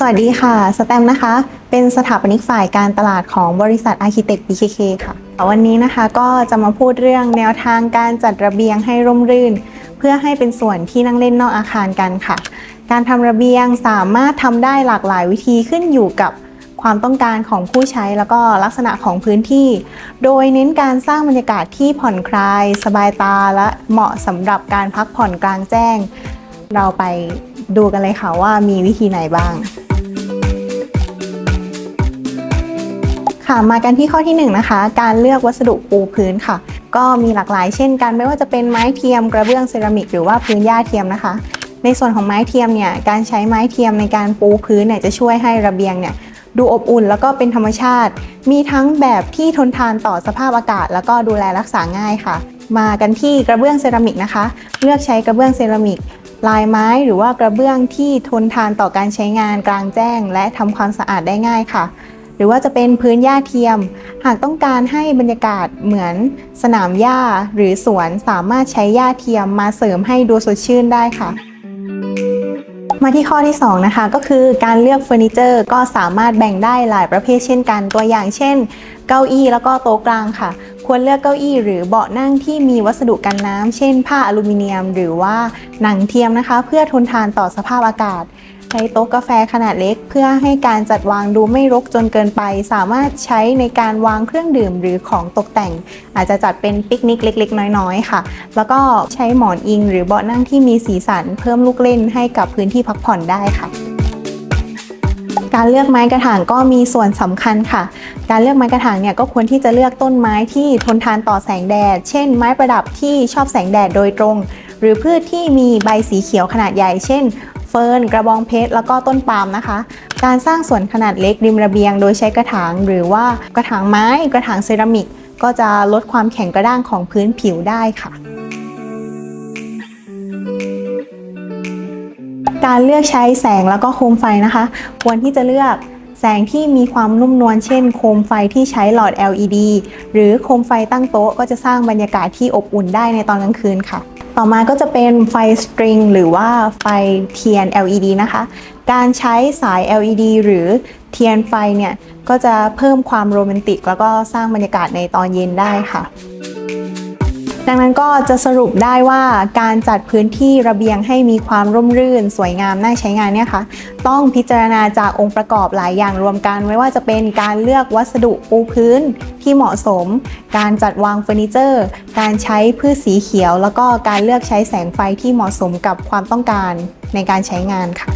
สวัสดีค่ะ สแตมนะคะ เป็นสถาปนิกฝ่ายการตลาดของบริษัท Architect BKK ค่ะ วันนี้นะคะก็จะมาพูดเรื่องแนวทางการจัดระเบียงให้ร่มรื่น เพื่อให้เป็นส่วนที่นั่งเล่นนอกอาคารกันค่ะ การทำระเบียงสามารถทำได้หลากหลายวิธีขึ้นอยู่กับความต้องการของผู้ใช้แล้วก็ลักษณะของพื้นที่ โดยเน้นการสร้างบรรยากาศที่ผ่อนคลาย สบายตาและเหมาะสำหรับการพักผ่อนกลางแจ้ง เราไปดูกันเลยค่ะว่ามีวิธีไหนบ้าง ค่ะมากันที่ข้อที่1นงนะคะ การเลือกวัสดุปูพื้นค่ะ ก็มีหลากหลายเช่นกัน ไม่ว่าจะเป็นไม้เทียมกระเบื้องเซรามิกหรือว่าพื้นหญ้าเทียมนะคะ ในส่วนของไม้เทียมเนี่ยการใช้ไม้เทียมในการปูพื้นเนี่ยจะช่วยให้ระเบียงเนี่ยดูอบอุ่นแล้วก็เป็นธรรมชาติ มีทั้งแบบที่ทนทานต่อสภาพอากาศ แล้วก็ดูแลรักษาง่ายค่ะ มากันที่กระเบื้องเซรามิกนะคะ เลือกใช้กระเบื้องเซรามิกลายไม้หรือว่ากระเบื้องที่ทนทานต่อการใช้งานกลางแจ้ง และทำความสะอาดได้ง่ายค่ะ หรือว่าจะเป็นพื้นหญ้าเทียม หากต้องการให้บรรยากาศเหมือนสนามหญ้าหรือสวนสามารถใช้หญ้าเทียมมาเสริมให้ดูสดชื่นได้ค่ะ มาที่ข้อที่ 2 นะคะ ก็คือการเลือกเฟอร์นิเจอร์ก็สามารถแบ่งได้หลายประเภทเช่นกันตัวอย่างเช่น เก้าอี้แล้วก็โต๊ะกลางค่ะ ควรเลือกเก้าอี้หรือเบาะนั่งที่มีวัสดุกันน้ำเช่น ผ้าอลูมิเนียม หรือว่าหนังเทียมนะคะ เพื่อทนทานต่อสภาพอากาศ ใช้โต๊ะกาแฟขนาดเล็ก เพื่อให้การจัดวางดูไม่รกจนเกินไป สามารถใช้ในการวางเครื่องดื่มหรือของตกแต่ง อาจจะจัดเป็นปิกนิกเล็ก ๆ น้อยๆค่ะ แล้วก็ใช้หมอนอิง หรือเบาะนั่งที่มีสีสัน เพิ่มลูกเล่นให้กับพื้นที่พักผ่อนได้ค่ะการเลือกไม้กระถางก็มีส่วนสำคัญค่ะ การเลือกไม้กระถางเนี่ยก็ควรที่จะเลือกต้นไม้ที่ทนทานต่อแสงแดด เช่น ไม้ประดับที่ชอบแสงแดดโดยตรง หรือพืชที่มีใบสีเขียวขนาดใหญ่ เช่น ฟิร์นกระบองเพชรแล้วก็ต้นปาล์มนะคะ การสร้างสวนขนาดเล็กริมระเบียง โดยใช้กระถางหรือว่ากระถางไม้กระถางเซรามิก ก็จะลดความแข็งกระด้างของพื้นผิวได้ค่ะการเลือกใช้แสงแล้วก็โคมไฟนะคะ ควรที่จะเลือกแสงที่มีความนุ่มนวลเช่น โคมไฟที่ใช้หลอด LED หรือโคมไฟตั้งโต๊ะก็จะสร้างบรรยากาศที่อบอุ่นได้ในตอนกลางคืนค่ะ ต่อมาก็จะเป็นไฟสตริงหรือว่าไฟเทียน LED นะคะ การใช้สาย LED หรือเทียนไฟเนี่ย ก็จะเพิ่มความโรแมนติก แล้วก็สร้างบรรยากาศในตอนเย็นได้ค่ะ ดังนั้นก็จะสรุปได้ว่าการจัดพื้นที่ระเบียงให้มีความร่มรื่น สวยงามน่าใช้งานเนี่ยค่ะต้องพิจารณาจากองค์ประกอบหลายอย่างรวมกัน ไม่ว่าจะเป็นการเลือกวัสดุปูพื้นที่เหมาะสม การจัดวางเฟอร์นิเจอร์ การใช้พืชสีเขียว แล้วก็การเลือกใช้แสงไฟที่เหมาะสมกับความต้องการในการใช้งานค่ะ